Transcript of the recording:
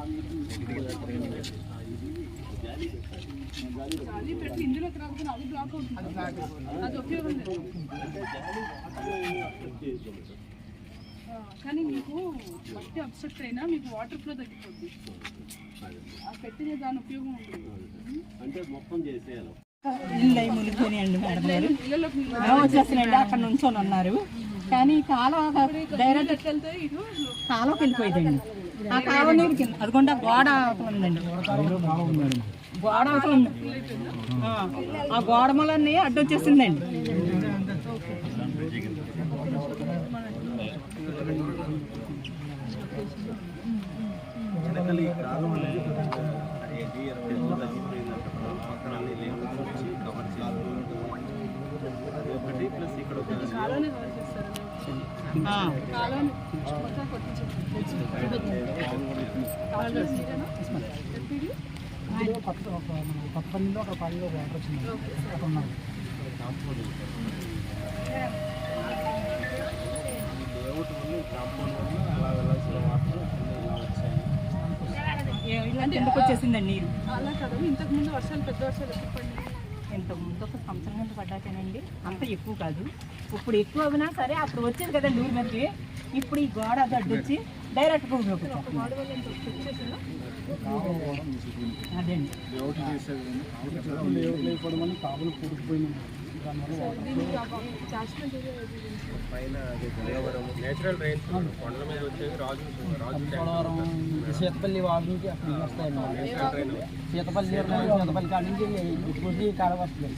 ఆ. అది పెట్టి ఇందులోకి రాకపోతే అది బ్లాక్ అవుతుంది. అది ఉపయోగం లేదు. ఆ, కానీ మీకు మట్టి అబ్సెక్ట్ అయినా మీకు వాటర్ ఫ్లో తగ్గిపోద్ది. ఆ పెట్టిన దాని ఉపయోగం ఉంటుంది అంటే మొత్తం చేసేయాలి. ఇల్లు అయి మునిగిపోయినాయండి మేడం గారు. అక్కడ నుంచొని ఉన్నారు. కానీ కాలువ డైరెక్ట్ కాలువకి వెళ్ళిపోయిందండి. ఆ కాలువ నీరు కింద అదిగోండి ఆ గోడ అవుతుందండి గోడ అవుతుంది ఆ, గోడ మూలన్నీ అడ్డొచ్చేసిందండి ఒకటి ప్లస్ ఇక్కడ ఒక కాలువని కవర్ చేస్తారు ఆ, కాలువని మొత్తం కొట్టించారు కాలువ నీరేనా? ఎప్పుడు? లేఅవుట్ వల్ల కాంపౌండ్ వల్ల అలా వెళ్ళాల్సిన వాటర్ ఇలా వచ్చాయి ఏ- ఇలా కిందకు వచ్చేసిందండి నీరు అలా కదా ఇంతకు ముందు వర్షాలు పెద్ద వర్షాలు ఎప్పుడు పడినాయి ఇంత ముందు ఒక సంవత్సరం ముందు పడ్డాకేనండి? అంత ఎక్కువ కాదు. ఇప్పుడు ఎక్కువ అవునా సరే అప్పుడు వచ్చేది కదండి ఊరి మీదకి ఇప్పుడు ఈ గోడ అది అడ్డొచ్చి డైరెక్ట్ భూమిలోకి వచ్చేస్తుంది. వాడి వల్ల ఇంత వచ్చేసారా అదేండి దీనికి అటాచ్మెంట్ పైన అది గంగవరం నేచురల్ రైన్స్ కొండల మీద వచ్చేది రాజు రాజు పోలవరం సీతపల్లి వాడి నుంచి అక్కడికి వస్తాయండి సీతపల్లి సీతపల్లి కాడ నుంచి ఇప్పుడు కాడ వస్తుంది